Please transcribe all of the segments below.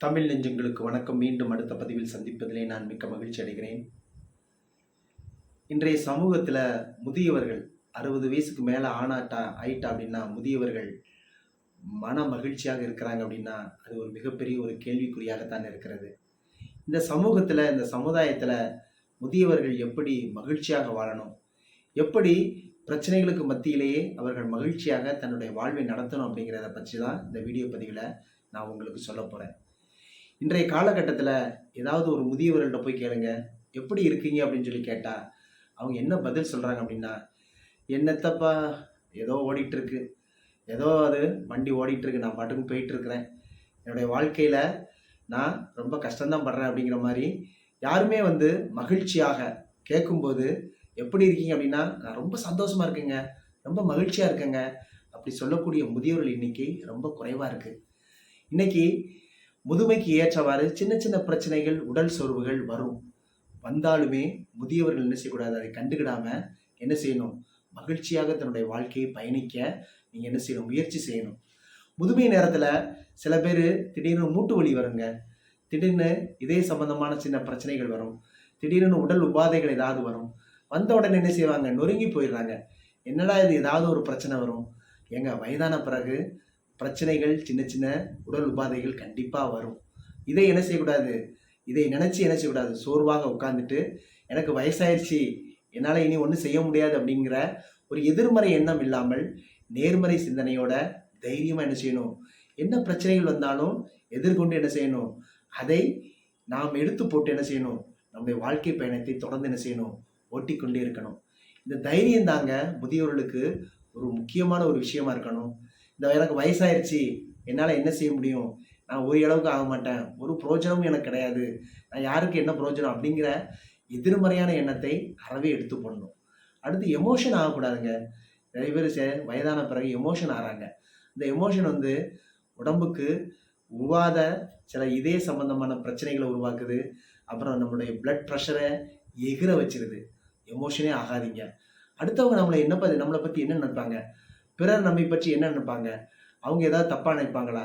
தமிழ் நெஞ்சங்களுக்கு வணக்கம். மீண்டும் அடுத்த பதிவில் சந்திப்பதிலே நான் மிக்க மகிழ்ச்சி அடைகிறேன். இன்றைய சமூகத்தில் முதியவர்கள் அறுபது வயசுக்கு மேலே ஆனாட்டா ஆயிட்டா அப்படின்னா முதியவர்கள் மன மகிழ்ச்சியாக இருக்கிறாங்க அப்படின்னா அது ஒரு மிகப்பெரிய ஒரு கேள்விக்குறியாகத்தான் இருக்கிறது. இந்த சமூகத்தில் இந்த சமுதாயத்தில் முதியவர்கள் எப்படி மகிழ்ச்சியாக வாழணும்? எப்படி பிரச்சனைகளுக்கு மத்தியிலேயே அவர்கள் மகிழ்ச்சியாக தன்னுடைய வாழ்வை நடத்தணும் அப்படிங்கிறத பற்றி தான் இந்த வீடியோ பதிவில் நான் உங்களுக்கு சொல்ல போகிறேன் இன்றைய காலகட்டத்தில் ஏதாவது ஒரு முதியவர்கள்ட்ட போய் கேளுங்க. எப்படி இருக்கீங்க அப்படின்னு சொல்லி கேட்டால் அவங்க என்ன பதில் சொல்கிறாங்க அப்படின்னா என்னத்தப்பா ஏதோ ஓடிட்டுருக்கு. ஏதோ அது வண்டி ஓடிட்டுருக்கு. நான் பாட்டுக்கு போயிட்டுருக்குறேன். என்னுடைய வாழ்க்கையில் நான் ரொம்ப கஷ்டம்தான் படுறேன் அப்படிங்கிற மாதிரி யாருமே வந்து மகிழ்ச்சியாக கேட்கும்போது எப்படி இருக்கீங்க? அப்படின்னா நான் ரொம்ப சந்தோஷமாக இருக்கேங்க. ரொம்ப மகிழ்ச்சியாக இருக்கேங்க. அப்படி சொல்லக்கூடிய முதியோர்கள் இன்னைக்கு ரொம்ப குறைவாக இருக்குது இன்னைக்கு முதுமைக்கு ஏற்றவாறு சின்ன சின்ன பிரச்சனைகள் உடல் சோர்வுகள் வரும். வந்தாலுமே முதியவர்கள் என்ன செய்யக்கூடாது? அதை கண்டுக்கிடாம என்ன செய்யணும்? மகிழ்ச்சியாக தன்னுடைய வாழ்க்கையை பயணிக்க நீங்கள் என்ன செய்யணும்? முயற்சி செய்யணும். முதுமை நேரத்தில் சில பேர் திடீர்னு மூட்டு வலி வருங்க. திடீர்னு இதே சம்பந்தமான சின்ன பிரச்சனைகள் வரும். திடீர்னு உடல் உபாதைகள் ஏதாவது வரும். வந்த உடனே என்ன செய்வாங்க? நொறுங்கி போயிடுறாங்க. என்னடா இது? ஏதாவது ஒரு பிரச்சனை வரும். ஏங்க வயதான பிறகு பிரச்சனைகள் சின்ன சின்ன உடல் உபாதைகள் கண்டிப்பாக வரும். இதை என்ன செய்யக்கூடாது? இதை நினச்சி என்ன செய்யக்கூடாது? சோர்வாக உட்காந்துட்டு எனக்கு வயசாயிருச்சு என்னால் இனி ஒன்றும் செய்ய முடியாது அப்படிங்கிற ஒரு எதிர்மறை எண்ணம் இல்லாமல் நேர்மறை சிந்தனையோட தைரியமாக என்ன செய்யணும்? என்ன பிரச்சனைகள் வந்தாலும் எதிர்கொண்டு என்ன செய்யணும்? அதை நாம் எடுத்து போட்டு என்ன செய்யணும்? நம்முடைய வாழ்க்கை பயணத்தை தொடர்ந்து என்ன செய்யணும்? ஓட்டிக்கொண்டே இருக்கணும். இந்த தைரியம் தாங்க முதியோர்களுக்கு ஒரு முக்கியமான ஒரு விஷயமா இருக்கணும். இந்த எனக்கு வயசாயிருச்சு. என்னால் என்ன செய்ய முடியும்? நான் ஒரு அளவுக்கு ஆக மாட்டேன். ஒரு பிரோஜனமும் எனக்கு கிடையாது. நான் யாருக்கு என்ன பிரோஜனம்? அப்படிங்கிற எதிர்மறையான எண்ணத்தை அறவே எடுத்து போடணும். அடுத்து எமோஷன் ஆகக்கூடாதுங்க. நிறைய பேர் சே- வயதான பிறகு எமோஷன் ஆகிறாங்க இந்த எமோஷன் வந்து உடம்புக்கு உருவாத சில இதய சம்பந்தமான பிரச்சனைகளை உருவாக்குது. அப்புறம் நம்மளுடைய பிளட் ப்ரெஷரை எகிற வச்சிருது. எமோஷனே ஆகாதீங்க. அடுத்தவங்க நம்மளை என்ன பற்றி நம்மளை பற்றி என்ன நினைப்பாங்க? பிறர் நம்மை பற்றி என்ன நினைப்பாங்க? அவங்க ஏதாவது தப்பாக நினைப்பாங்களா?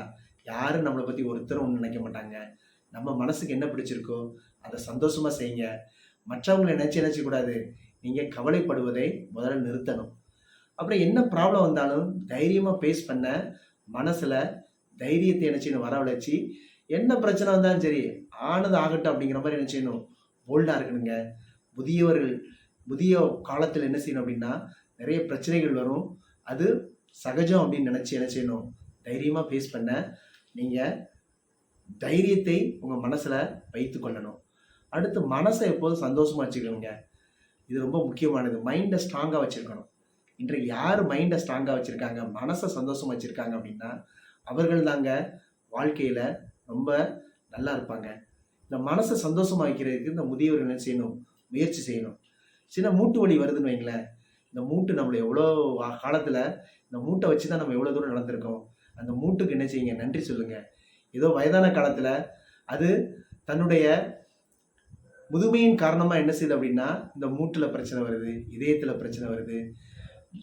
யாரும் நம்மளை பற்றி ஒருத்தரும் ஒன்றும் நினைக்க மாட்டாங்க. நம்ம மனசுக்கு என்ன பிடிச்சிருக்கோ அதை சந்தோஷமாக செய்யுங்க. மற்றவங்களை நினச்சி நினச்சக்கூடாது நீங்கள் கவலைப்படுவதை முதல்ல நிறுத்தணும். அப்புறம் என்ன ப்ராப்ளம் வந்தாலும் தைரியமாக ஃபேஸ் பண்ண மனசில் தைரியத்தை என்ன செய்யணும்? வரவழைச்சி என்ன பிரச்சனை வந்தாலும் சரி ஆனது ஆகட்டும் அப்படிங்கிற மாதிரி என்ன செய்யணும்? போல்டாக இருக்கணுங்க. புதியவர்கள் புதிய காலத்தில் என்ன செய்யணும் அப்படின்னா நிறைய பிரச்சனைகள் வரும். அது சகஜம் அப்படின்னு நினச்சி என்ன செய்யணும் தைரியமாக ஃபேஸ் பண்ண நீங்கள் தைரியத்தை உங்கள் மனசில் வைத்து கொள்ளணும். அடுத்து மனசை எப்போதும் சந்தோஷமாக வச்சுக்கணுங்க. இது ரொம்ப முக்கியமானது. மைண்டை ஸ்ட்ராங்காக வச்சுருக்கணும். இன்றைக்கு யார் மைண்டை ஸ்ட்ராங்காக வச்சுருக்காங்க? மனசை சந்தோஷமாக வச்சுருக்காங்க அப்படின்னா அவர்கள் தாங்க வாழ்க்கையில் ரொம்ப நல்லா இருப்பாங்க. இந்த மனசை சந்தோஷமாக வைக்கிறதுக்கு இந்த முதியவர்கள் என்ன செய்யணும்? முயற்சி செய்யணும். சின்ன மூட்டு வலி வருதுன்னு வைங்களேன். இந்த மூட்டு நம்மளை எவ்வளோ காலத்தில் இந்த மூட்டை வச்சு தான் நம்ம எவ்வளோ தூரம் நடந்திருக்கோம். அந்த மூட்டுக்கு என்ன செய்யுங்க? நன்றி சொல்லுங்க. ஏதோ வயதான காலத்தில் அது தன்னுடைய முதுமையின் காரணமாக என்ன செய்யுது அப்படின்னா இந்த மூட்டில் பிரச்சனை வருது இதயத்தில் பிரச்சனை வருது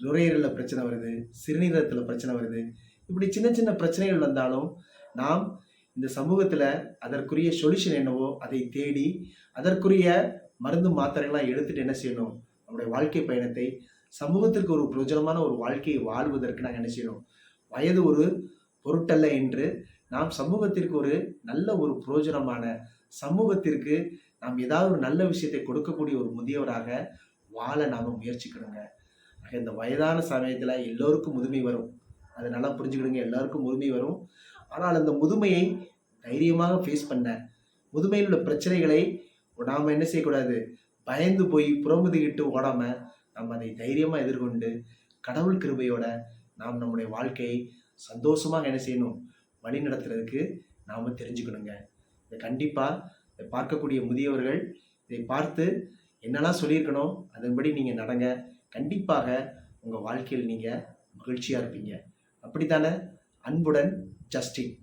நுரையீரலில் பிரச்சனை வருது சிறுநீரகத்தில் பிரச்சனை வருது. இப்படி சின்ன சின்ன பிரச்சனைகள் வந்தாலும் நாம் இந்த சமூகத்தில் அதற்குரிய சொல்யூஷன் என்னவோ அதை தேடி அதற்குரிய மருந்து மாத்திரைகள்லாம் எடுத்துகிட்டு என்ன செய்யணும்? நம்முடைய வாழ்க்கை பயணத்தை சமூகத்திற்கு ஒரு பிரயோஜனமான ஒரு வாழ்க்கையை வாழ்வதற்கு நாங்கள் என்ன வயது ஒரு பொருட்டல்ல என்று நாம் சமூகத்திற்கு ஒரு நல்ல ஒரு பிரயோஜனமான சமூகத்திற்கு நாம் ஏதாவது ஒரு நல்ல விஷயத்தை கொடுக்கக்கூடிய ஒரு முதியவராக வாழ நாம் முயற்சிக்கணுங்க. இந்த வயதான சமயத்தில் எல்லோருக்கும் முதுமை வரும். அதை நல்லா புரிஞ்சுக்கிடுங்க. எல்லாருக்கும் முதுமை வரும். ஆனால் அந்த முதுமையை தைரியமாக ஃபேஸ் பண்ண முதுமையில் உள்ள பிரச்சனைகளை நாம் என்ன செய்யக்கூடாது? பயந்து போய் புறமுதுகிட்டு ஓடாமல் நம்ம அதை தைரியமாக எதிர்கொண்டு கடவுள் கிருபையோட நாம் நம்முடைய வாழ்க்கையை சந்தோஷமாக என்ன செய்யணும்? வழி நடத்துறதுக்கு நாம் தெரிஞ்சுக்கணுங்க. இதை கண்டிப்பாக இதை பார்க்கக்கூடிய முதியவர்கள் இதை பார்த்து என்னெல்லாம் சொல்லியிருக்கணும்? அதன்படி நீங்கள் நடங்க. கண்டிப்பாக உங்கள் வாழ்க்கையில் நீங்கள் மகிழ்ச்சியாக இருப்பீங்க. அப்படித்தானே? அன்புடன் ஜஸ்டின்.